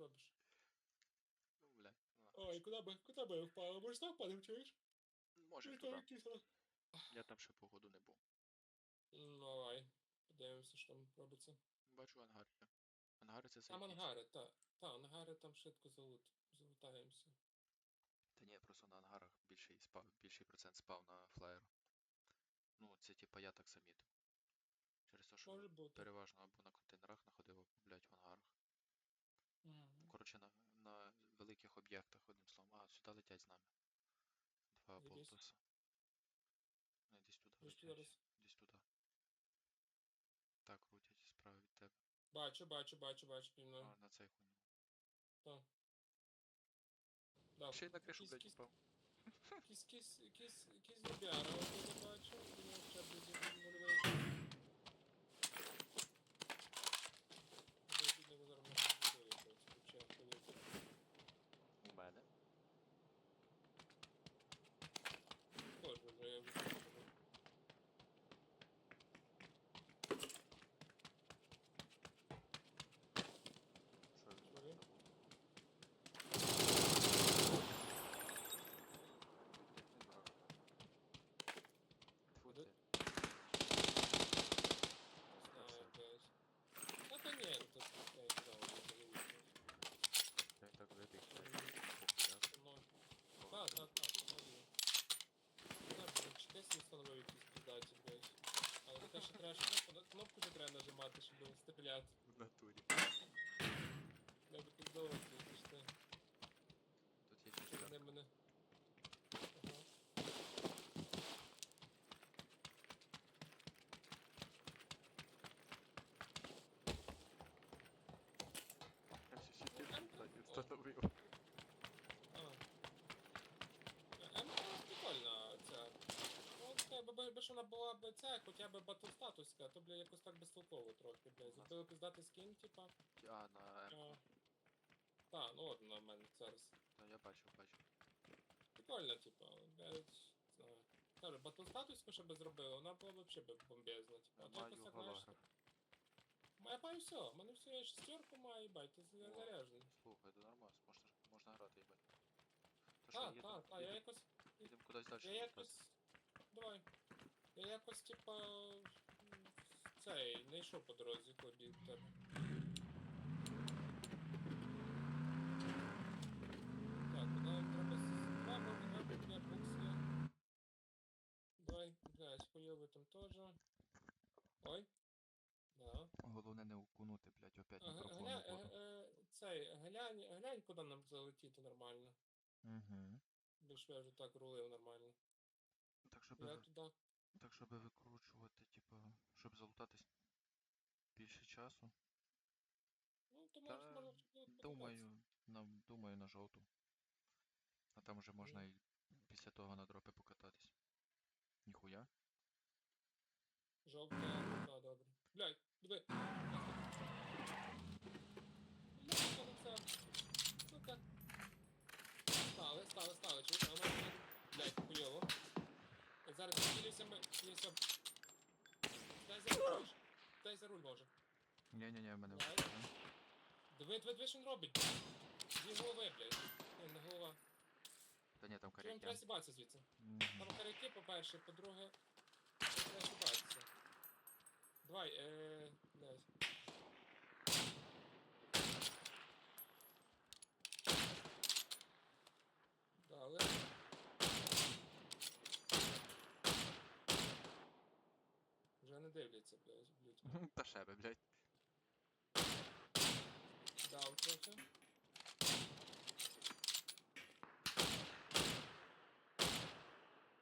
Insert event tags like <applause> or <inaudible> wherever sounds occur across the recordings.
робиш? Ну, блядь. ну, Ой, куди би, куди би впали? Може так впадемо, чуєш? Може туди. кисло. Я там ще погоду не був. Ну, давай. Подивимося, що там робиться. Бачу ангар є. Ангари це Там заєбісь. ангари, та. Та, ангари там швидко залут. Залутаємося. Та ні, просто на ангарах більший спав, більший процент спав на флаєру. Ну, це типа я так замітив. Через те, що Може бути. переважно або на контейнерах знаходив, або, блядь, в ангарах. Мгм. Коротше, на, на великих об'єктах, одним словом. А, сюди летять з нами. Два Якісь? болтуса. Ну, десь туди Десь туди летять. десь. Десь туди. Так, крутять справа від тебе. Бачу, бачу, бачу, бачу, А, на цей хуйню. Та. Да, Ще й на кришу, блядь, якийсь- впав. Якийсь, якийсь, якийсь, якийсь лобяра, от я бачу, і ще блядь, нульовий. Я бідний, бо зараз можу збити, блядь, хоча ходити. У мене. Тоже вже я вже скажу. Що він Що він? там? Тьфу Де? ти. Не знаю, блядь. Та та ні, ну, тут я не знаю, вже не вийшло. Він так вибіг, Мгм. блядь. Со мною. Так, так, так, взагалі. Не знаю, блядь, чи десь не встановив якісь піздаті, блядь. Але таке ще треба, що кнопку, кнопку не треба нажимати, щоб. В натурі. Я би піздовий, блядь, ти. Тут є Вони четверка. мене. Ага. Я всі сіті кстати, встановив. А. М прикольна ця. Ну, це, бо якби ж вона була б ця, хоча б батл статуска, то, бля, якось так безтолково трохи, бля. Зробили пиздати скін, типа. А, на М. А. Та, ну от на мене зараз. Ну, я бачив, бачив. Прикольно, типа, блядь, не знаю. Кажу, батл статуску, щоб зробили, вона була б б бомбезна, типа. А то Маю якось так, знаєш, голограф. Я маю все, у мене все, я шестерку маю, їбать, ти я О, заряджений. Слухай, це нормально, можна, можна грати, їбать. То що, Так, їдемо, так, так, я якось. їдемо кудись далі. Я якось. Давай. Я якось, типа. Цей, не йшов по дорозі, тебе. Так, куди треба з для буксія. Давай, блядь, хуйовий там теж. Ой. Да. Головне не укунути, блядь, опять мікрофон гля, в е, цей, глянь, глянь, куди нам залетіти нормально. Угу. Більш я вже так рулив нормально. Так, щоб, Я туди. Так, щоб викручувати, типа, щоб залутатись більше часу. Ну, то Та, можна. Думаю, на, думаю, на жовту. А там вже можна і після того на дропи покататись. Ніхуя. Жовта, так, добре. Блядь, диви. Ну, це, сука. Стали, стали, стали, чуєш, а воно, блядь, хуйово. І зараз ми. Дай за руль, Боже. Дай за руль, Боже. Ні-ні-ні, в мене Давай. вже. Диви, диви, диви, що він робить. Дві голови, блядь. Ні, не голова. Та ні, там Чому треба коряки. сібатися звідси? Там каряки, по-перше, по-друге, треба сібатися. Давай, е, блядь. Вже не дивляться, блядь, блядь. Та ще би, блядь. Дав трохи.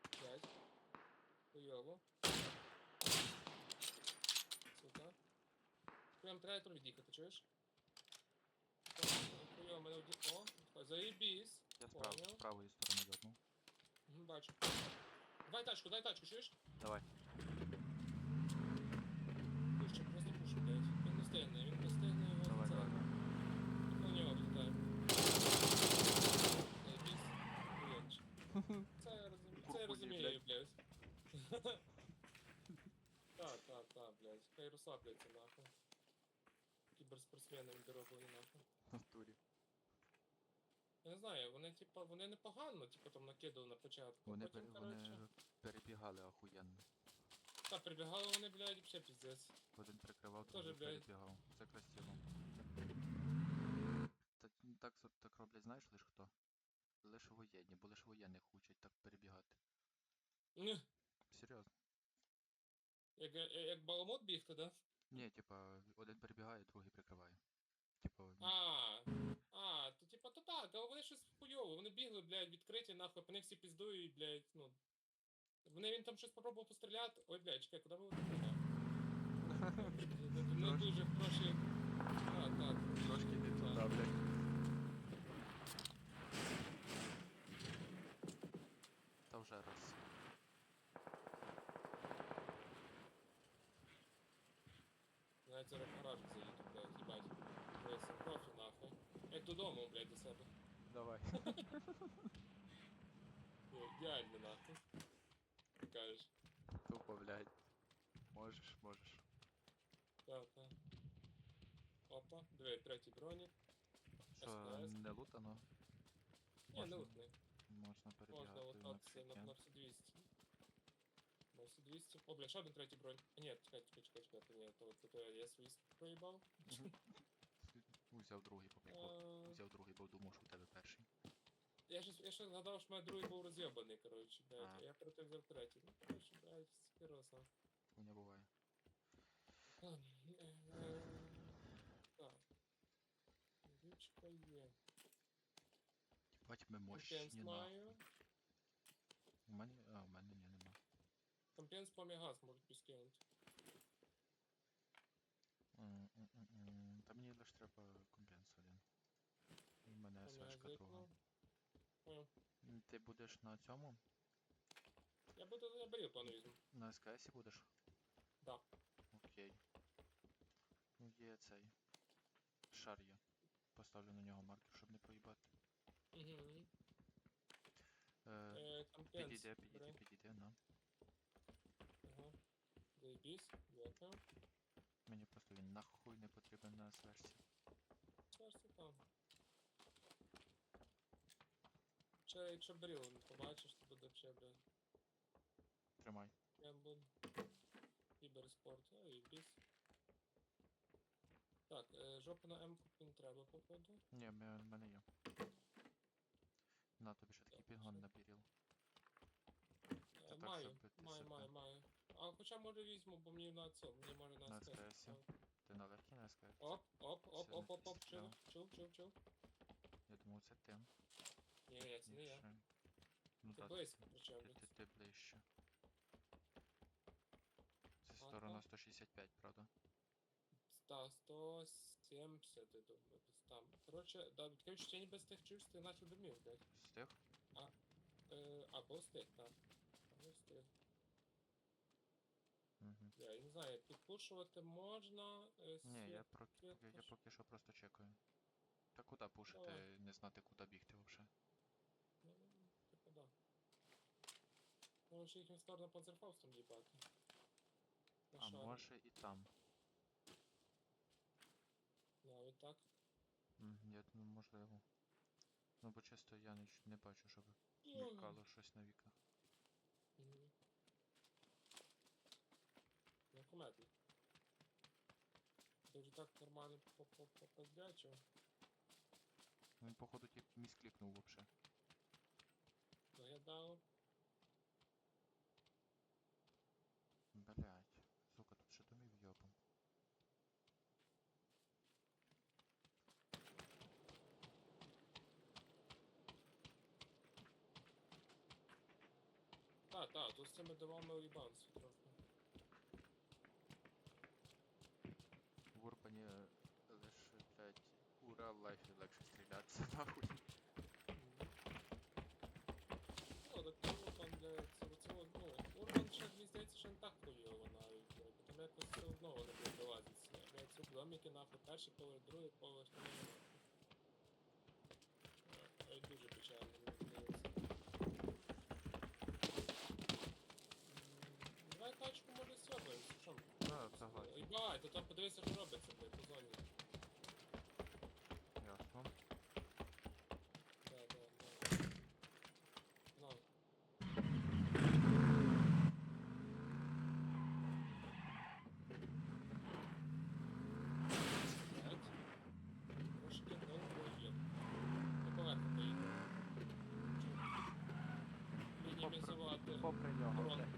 П'ять. Хуйово. Сука. Прям треба трохи діхати, чуєш? Хуйово, мене вді... О, так, заєбісь. Я справа, з Поняв. правої сторони дернув. Мгм, Бачу. Дай тачку, дай тачку, чуєш? Давай. Так, так, так, блядь. Хай розслабляться, нахуй. Кіберспортсмени дороблені, нахуй. Натурі. знаю, вони типа, вони непогано, типа там накидали на початку. Вони, потім, пере- коротше, вони перебігали охуєнно. та прибігали вони, блядь, ще піздець. Один прикривав, Тоже, другий блядь. перебігав. Це красиво. Так, так, так, роблять, знаєш лиш хто? Лише воєнні, бо лише воєнних учать так перебігати. Ні, Серйозно. Як, як, як баламут бігти, да? Ні, типа, один перебігає, другий прикриває. Типа. А, а, то типа, то так, але вони щось хуйово, вони бігли, блядь, відкриті, нахуй, по них всі піздують, блядь, ну. Вони він там щось попробував постріляти. Ой, блядь, чекай, куди ви? <laughs> Не дуже хороші. А, так. Трошки не туди, блядь. додому, блядь, до себе. Давай. <laughs> Ну, Ідеально, нахуй. Ти кажеш. Тупо, блядь. Можеш, можеш. Так, так. Опа, диви, третій бронік. Що, СКС. не лутано? Ні, не Можна. лутний. Можна Можна перебігати лутатися на на Норсі 200. Норсі 200. О, бля, ще один третій бронь. А, ні, чекай, чекай, чекай, чекай, то ні, то, то, то я свій проїбав. <laughs> Взяв другий по приколу. А, Взяв другий, бо думав, що у тебе перший. Я ще, я ще згадав, що в мене другий був роз'єбаний, коротше, блядь. А. а Я тим взяв третій. Ну, коротше, блядь, скироса. Хуйня буває. Так. Ручка є. Бать, ми Компенс маю. У мене. А, у мене ні, нема. Компенс по мегаз можуть підкинути. М, м, м, м. Та мені лише треба компенс один. У мене По СВшка друга. Понял. М, Ти будеш на цьому? Я буду, я беру пану візьму. На СКСі будеш? Да. Окей. Ну є цей. Шар є. Поставлю на нього маркер, щоб не проїбати. Угу. Е, Е, компенс. підійде, підійде, підійде, на. Ага. Заебись, дякую. Мені просто він нахуй не потрібен на СВшці. Серце там. Ще, якщо бріло не побачиш, то буде ще, блядь. Тримай. Емблем. Кіберспорт, а і біс. Так, е, жопу на М не треба, походу. Ні, в мене є. На тобі ще такий Так, пінгон все. набіріл. Е, так, маю, щоб ти маю, себе- маю, маю. А хоча може візьму, бо мені на це, мені може на На СКС. СКС. Ти на легкій на СКС? Оп, оп, оп, оп, оп, оп, чув, чув, чув, чув. Я думав, це ти. Ні, ні, це не я. Ну Ти так, близько, причому. ти, ти, ти ближче. Це Ага. сторона 165, правда? Та, 170, я думаю, десь там. Коротше, да, таке відчуття ніби з тих чувств ти наче домів, блядь. Встиг? Е, або стих, так. Або стих. Я, не знаю, підпушувати можна. Е, Ні, я, про... я, я поки що просто чекаю. Та куди пушити, Давай. не знати куди бігти взагалі. Ну, типу, да. Ну, ще їхню сторону панцерфаустом їбати. На А шарі. може і там. Навіть так. Мгм, Я думаю, можливо. Ну бо чисто я не, ч- не бачу, щоб Ну, мількало щось на вікнах. Мгм. Ну, куметно. Ти вже так нормально попоздячив. Він походу тільки місклікнув вообще. Виглядав. Блять. Сука, тут ще домів йобом. Та, та, тут з цими домами уїбанці трохи. В Урбані лише, блять, Урал лайфі легше стрілятися нахуй. Ну, так тому там, блядь, це, це, от, ну, Урбан ще, мені здається, що не так хуйово навіть, блядь, бо там якось все одно вони будуть вилазитися. Блядь, домики, нахуй, перший поверх, другий поверх, дуже печально, здається. Давай тачку, може, сьобаємося, що? Да, согласен. Ебать, то там подивися, що робиться, блядь, по зоні. Ясно. Да, да. попри нього. Урон. блядь.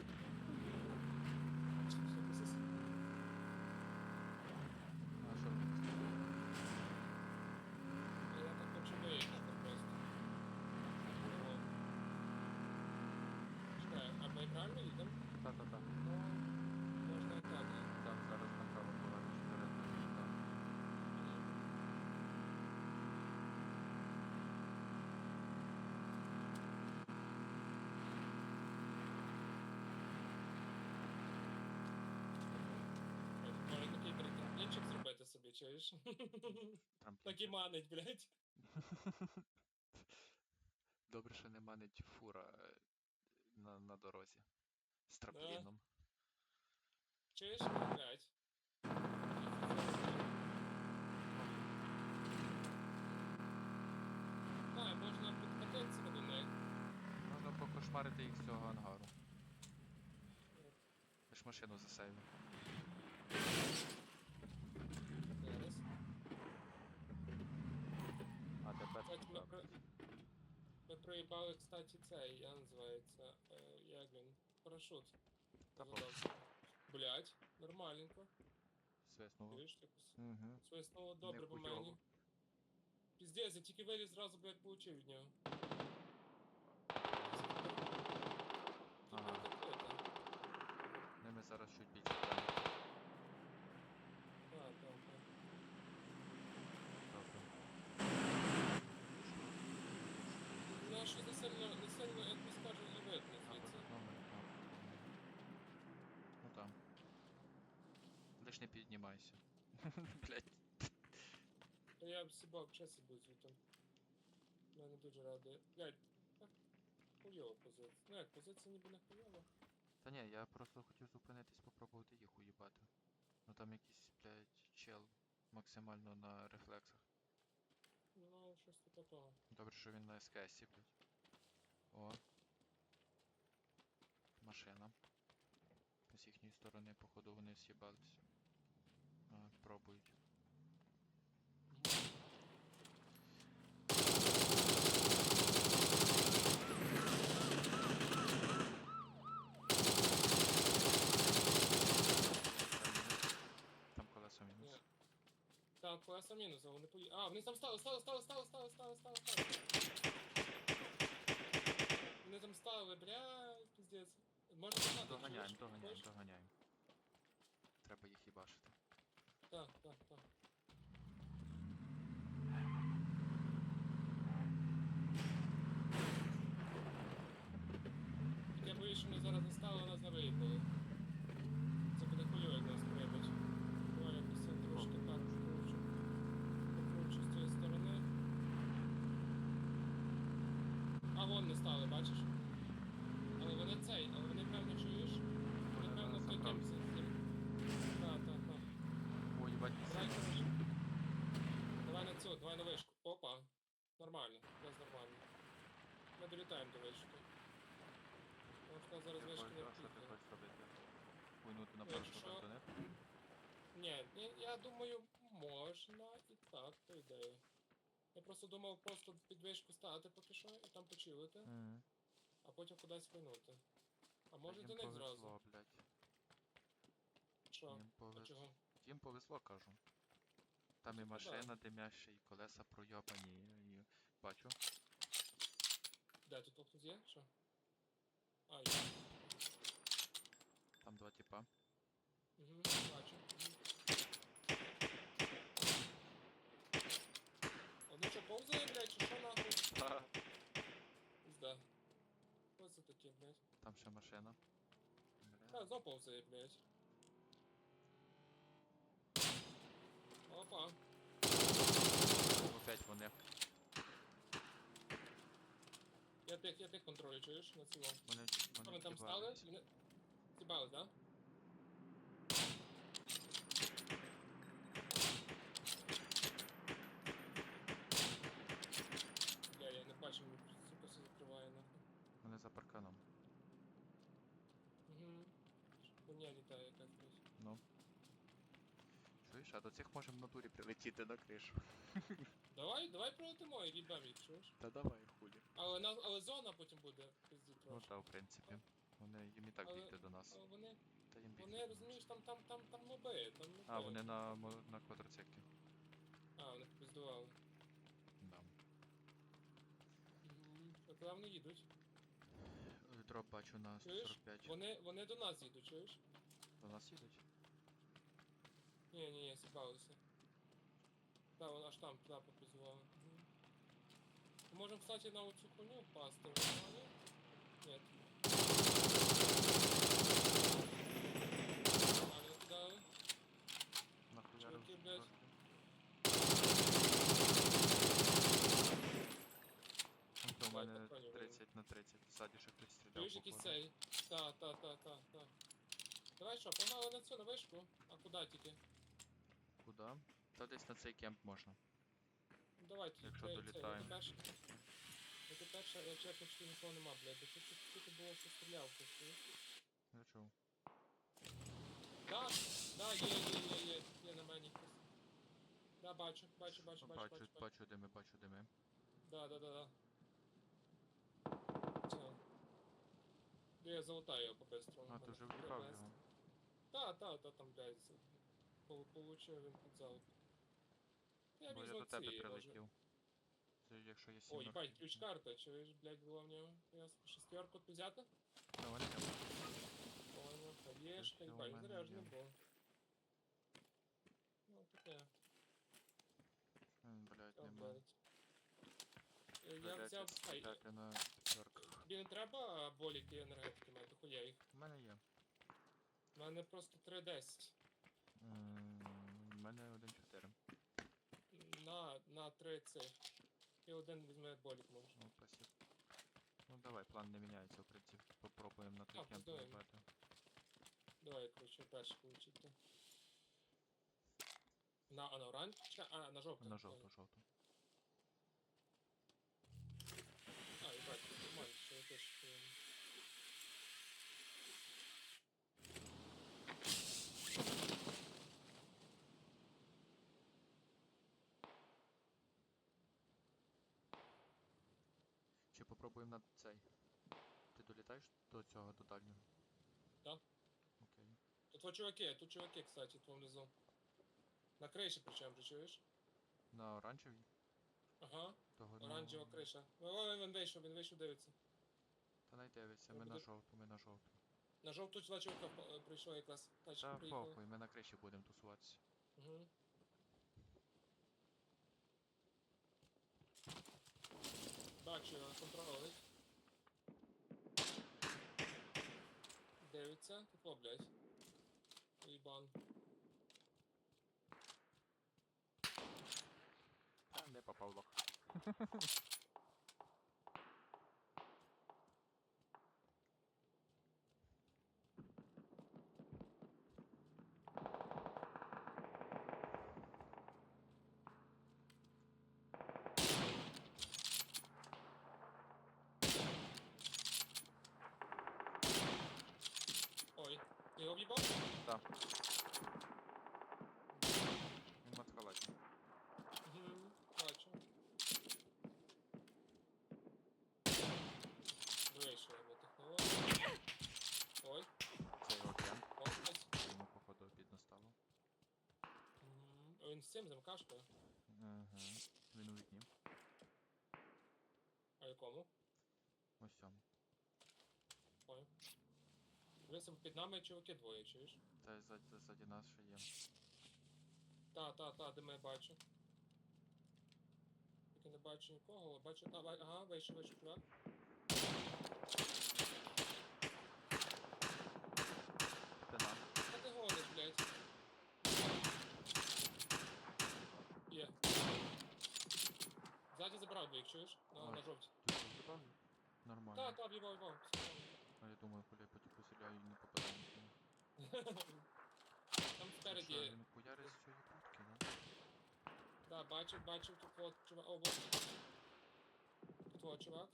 А що він? Я так хочу виїхати просто. О. Чекай, а ми правильно їдемо? Та-та-та. Ну, можна і так. Там зараз направо повернеш вперед. Так. Може такий трикінчик зробити собі, чуєш? Так і манить, блядь. <laughs> Добре, що не манить фура на, дорозі. З трампліном. Чуєш, блядь? А, можна підкатитися до них. Можна покошмарити їх з цього ангару. Я ж машину засейвив. Зараз. А тепер Кстати, ми, про... ми проїбали, кстати, цей, я називається, парашут. Задався. Блять, нормальненько. Свиснуло. Видиш, якось. Угу. Свиснуло добре по хуйово. мені. Піздець, я тільки виліз зразу, блядь, получив від нього. Ага. Ними зараз чуть більше. далі. Так, так, так. Добре. Ну, що не сильно, не сильно, як би скажу, і видно А, звідси. от номер, так. Ну там. Лиш не піднімайся. <laughs> Блять. Та я б сібав чесно був звідти. Я не дуже радий. Блядь, так хуйова позиція. Ну як, позиція ніби не хуйова. Та ні, я просто хотів зупинитись, попробувати їх уїбати. Ну там якийсь, блядь, чел максимально на рефлексах. Ну, щось типу того. Добре, що він на СКСі, блядь. О. Машина. З їхньої сторони, походу, вони з'їбались. Пробують. Там колесо мінус. Там колеса мінус, а вони пої... А, вони там стали, стали, стали, стали, стали, стали, стали, стали. Вони там стали, бля, піздець. Можна Доганяємо, доганяємо, доганяємо. Треба їх їбашити. Так, так, так. Так Я боюсь, що ми зараз не стали, нас не виїхали. Це буде хуйово, як нас приймуть. Давай якось це трошки так покручу. Покручу з цієї сторони. А вон не стали, бачиш? Але вони цей, але вони певно чуєш? Вони Вони певно нас той забрали. кемпс. Так, так, так. О, їбать, Давай, місце. короче. Давай на вишку. Опа. Нормально, без нормально. Ми долітаємо до вишки. Нас зараз вишки не а що ти втікне. хочеш робити? Хуйнути на Ну, першу якщо-? Ні, ні, я думаю, можна і так, по ідеї. Я просто думав просто під вишку стати поки що і там почилити, Мгм. а потім кудись пинути. А може їм до них зразу. блядь. Що? Їм А повезло. чого? Їм повезло, кажу. Там і да. машина димяща, і колеса пройобані, і бачу. Де тут тут є? Що? А, є. Там два типа. Угу, бачу. Мгм. Вони що, повзали, блядь, чи що нахуй? Пизда. Що це таке, блядь? Там ще машина. Бля. знов повзає, блядь. Опа. Опять вони. Я тих, я тих контролю, чуєш, на цілому. Вони, вони вони там стали? в'їбались. Вони... так? да? Бля, я не бачу, мені сука все закриває нахуй. Вони за парканом. Угу. Хуйня літає якась, блядь. Ну. Чуєш, а до цих можемо в натурі прилетіти на кришу. Давай, давай пролетимо і їх, чуєш? Та давай, хулі. Але, на, але зона потім буде пизді Ну трошки. та, в принципі. Вони їм і так Але- бігти до нас. А вони, Та їм бігти. вони розумієш, там, там, там, там моби, там моби. А, вони на, мо- на квадроциклі. А, вони піздували. Да. А куди вони їдуть? Е, Дроп бачу на Чуєш? 145. Вони, вони до нас їдуть, чуєш? До нас їдуть? Ні, ні, ні, зібралися. Так, вона аж там туди попізувала. Угу. Можемо, кстати, на оцю коню впасти. Вони? Ні. Нормально кидали. Нахуярив. Чуваки, блядь. трошки. Тобто у Давай, мене патронів 30 на 30. Ззаді ще хтось стріляв. Чуєш якийсь походу. цей? Та, та, та, та, та. Давай що, погнали на цю, на вишку? А куди тільки? Куда? Та десь на цей кемп можна. Ну давай тільки. Якщо долітаємо. Це перше, я чекаю, що нікого нема, блядь. Бо тут тільки було, що стріляв чуєш? Я чув. Да, да, є, є, є, є, є на мені хтось. Да, бачу, бачу, бачу, бачу, Бачу, бачу, бачу. бачу дими, бачу дими. Да, да, да, да. Все. Да я залутаю його по-бистрому. А, ти вже в'їбав його. Та, та, та, там, блядь, получив він під залп. Я Бо я візьму до тебе ці, може. прилетів. Це якщо є О, сім. їбать, ключ карта, чуєш, блядь, була в нього. Я шестерку тут взяти? Ну, вони там. Понял, хаєшка, Це у їбать, мене заряджений є. був. Ну, таке, М, Блядь, там, нема. блядь. Е, Я Блядь, взяв, це ай, стріляти на п'ятерках. тобі не треба боліки і енергетики, мене, дохуя їх. У мене є. У мене просто 3.10. У мене 1-4. На, на 3 цих. І один візьме болік може. Ну, спасибо. Ну давай, план не міняється, в принципі. Попробуємо на А, кемп піздаємо. вибити. Давай, коротше, перший получити. На, а на оранж? Чи- А, на жовтий. На жовту, жовту. А, їбать, нормально, що я теж. е, попробуємо на цей? Ти долітаєш до цього, до дальнього? Да. Окей. Тут вот чуваки, тут чуваки, кстати, тут внизу. На криші причем же, чуєш? На оранжевій? Ага, Того оранжева ну, криша. Ой, ой, він вийшов, він вийшов, дивиться. Та не дивиться, Ну, ми на жовту, ми на жовту. На жовту два чувака е, прийшло якраз. Тачка Та приїхала. похуй, ми на криші будемо тусуватися. Угу. Бачу його, контролить. Дивиться. Тут о, блядь. Їбан. Та не попав лох. <laughs> Ой, ти його в'їбав? Так. Він маскалаті. Угу. Бачу. Вийшов технологія. Ой, Це його ой, ось. йому походу обідно стало. Мгм. Він з цим замкашкою. Ага. Він у вікні. А якому? Ось цьому. Понял. Дивися, під нами чуваки двоє, чуєш? Та ззаді, ззаді нас ще є. Та, та, та, де ми бачу. Тільки не бачу нікого, але бачу. А, ба- ага, вийшов, вийшов чувак. Спина. Та ти гониш, блядь. Є. Ззаді забрав двоїх, чуєш? На, Ой. на жовті. В'їбав? Нормально. Та, та, в'їбав, в'їбав. все А я думаю, я потіку стріляю і не попадаю. Там Що, спереді. він хуярить з цієї путки, да? Да, бачив, бачив, тут от чувак. О, вот. Тут от чувак.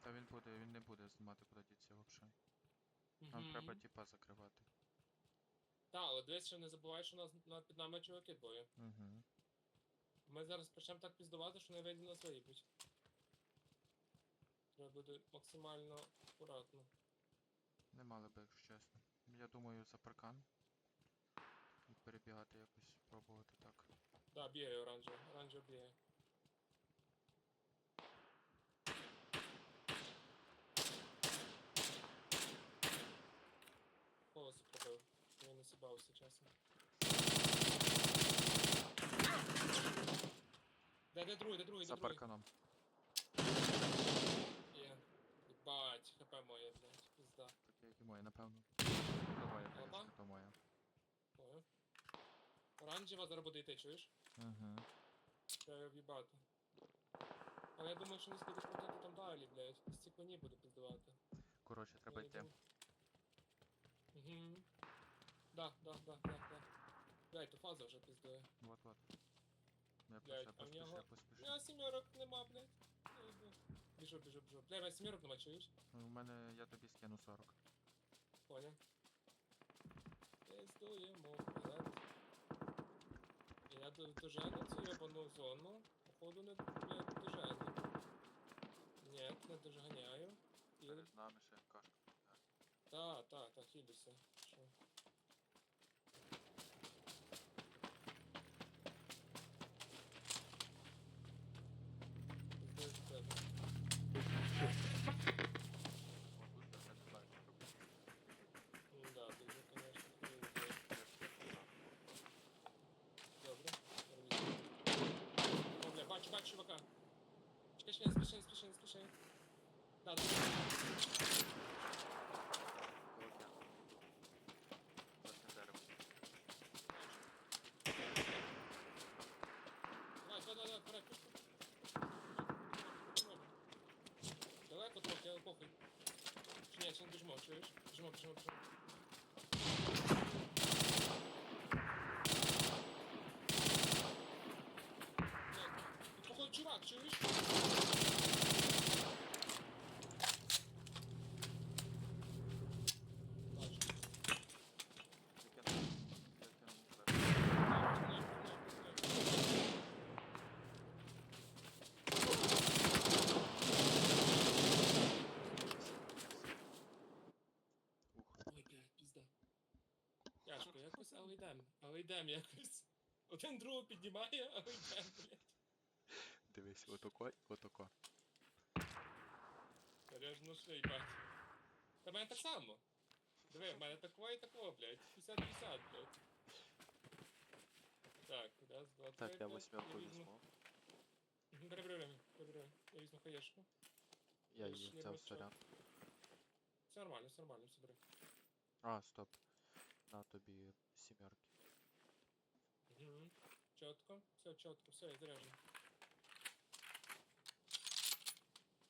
Та він буде, він не буде знімати, куди діться взагалі. Нам треба тіпа закривати. Та, але дивись, що не забувай, що у нас на, під нами чуваки двоє. Угу. Ми зараз почнемо так піздувати, що не вийде на свої путь. Треба буде максимально акуратно. Не мали би, якщо чесно. Я думаю, за паркан. І перебігати якось, пробувати так. Да, бігає оранжево. Оранжево бігає. Колесо пробив. Я не сібався часом. Де, де другий, де другий, За де другий? парканом. Моє, блядь, пізда. Таке, як і моє, напевно. То моє, Опа. конечно, то моє. Понял. Оранжева зараз буде йти, чуєш? Угу. Треба в'їбати. Але я думаю, що не буде крутити там далі, блядь. З ці коні буде піздувати. Коротше, треба йти. Угу. Да, да, да, да, да. Блядь, то фаза вже піздує. Вот-вот. Я Блядь, просто а в поспішу, нього- У мене сімерок нема, блядь. Біжу, біжу, біжу. Бля, мене сімерок нема, чуєш? У мене, я тобі скину 40. Понял. Пиздуємо вперед. Я дожену цю ебану зону. Походу не, не дожену. Ні, не дожганяю. Перед нами ще кашка. Та, та, та, хілюся. Що? Пиздує до тебе. О, тут я не знаю, що робити. Ну да, дуже, конечно, круто. Добре. О, бля, бачу, бачу чувака. Чекай, чекай, не спіши, не спіши, не спіши. Да, тут. Колотня. Колотня дерево. Давай, давай, давай, вперед, пусть. Далеко трохи, але похуй. Чи ні, ще не біжимо, чуєш? Біжимо, біжимо, біжимо. Блядь, тут, Походу, чувак, чуєш? Бачу. Я кинув. Я кинув вверх. Ух. Ой, блядь, пізда. Тяжко якось, але йдем. Але йдем якось. Один другого піднімає, але йдем, блядь. Дивись, отако, отако. Серйозно що, їбать. Та в мене так само. Диви, в мене такого і такого, блядь. 50-50, блядь. Так, раз, два, три. Так, я блядь, восьмерку візьму. візьму. Мгм, Бери, бери, бери, бери, бери. Я візьму хаєшку. Я її взяв сорян. Все нормально, все нормально, все бери. А, стоп. На тобі сімерки. Угу. Чітко, все чітко, все, я заряджений.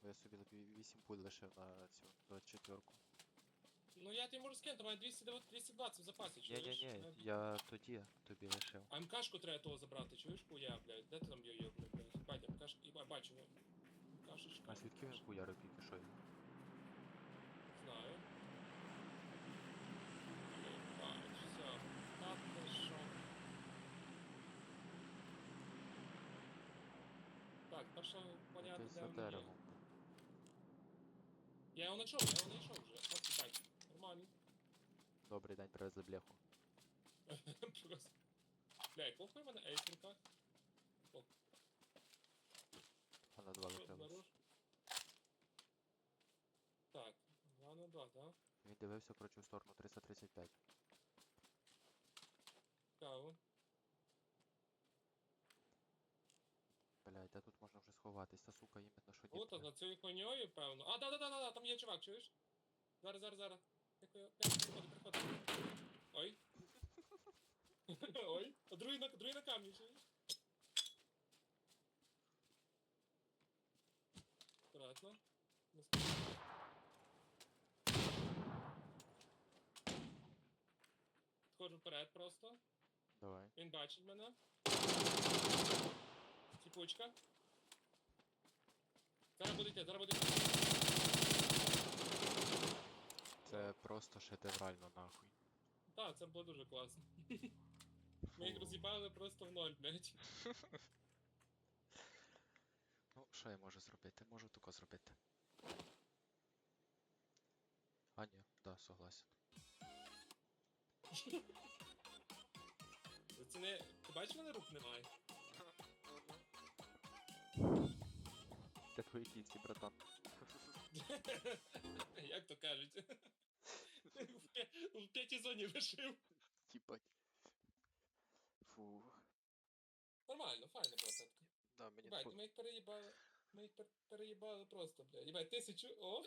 Бо я собі 8 пуль лишив на цю 24. Ну я тобі можу скинути, у мене 209 220 в запасі, Ні, чуєш? ні, ні, Навіть- я тоді тобі лишив. А МКшку треба того забрати, чуєш, хуя, блядь, де ти там йо блядь, блядь, бать, МКшка, і ба- бачу, ну, МКшечка. А звідки він хуярив тільки що? Знаю. Так, перше понятно, Десь де за вони є. деревом. Я його знайшов, я його знайшов вже. От, бать, нормально. Добрий день, привезли бляху. <laughs> Просто. Бля, і похуй в мене ейс в руках. А на два Що, летелось. наружу? Так, 2 на 2, так? Він дивився, коротше, в сторону 335. А, да, да, да, да, да, там є чувак, чуєш? Зараз, зараз, зараз. Приходи, приходи. Ой. Ой. А другий на, другий на камні, чуєш? Аккуратно. Підходжу вперед просто. Давай. Він бачить мене. Тіпучка. Зараз буде йти, зараз буде йти. Це просто шедеврально, нахуй. Так, це було дуже класно. Ми їх роз'їбали просто в ноль, блядь. <laughs> Ну, що я можу зробити? Можу тако зробити. А, ні, да, согласен. <laughs> Це не. Ти бачиш, в мене рук немає? Це твої кінці, братан. <laughs> Як то кажуть? В п'ятій зоні вишив. Їбать. Фу. Нормально, файна була сетка. Да, мені Бать, ми їх переїбали. Ми їх пер- переїбали просто, блядь. Їбать, тисячу. О!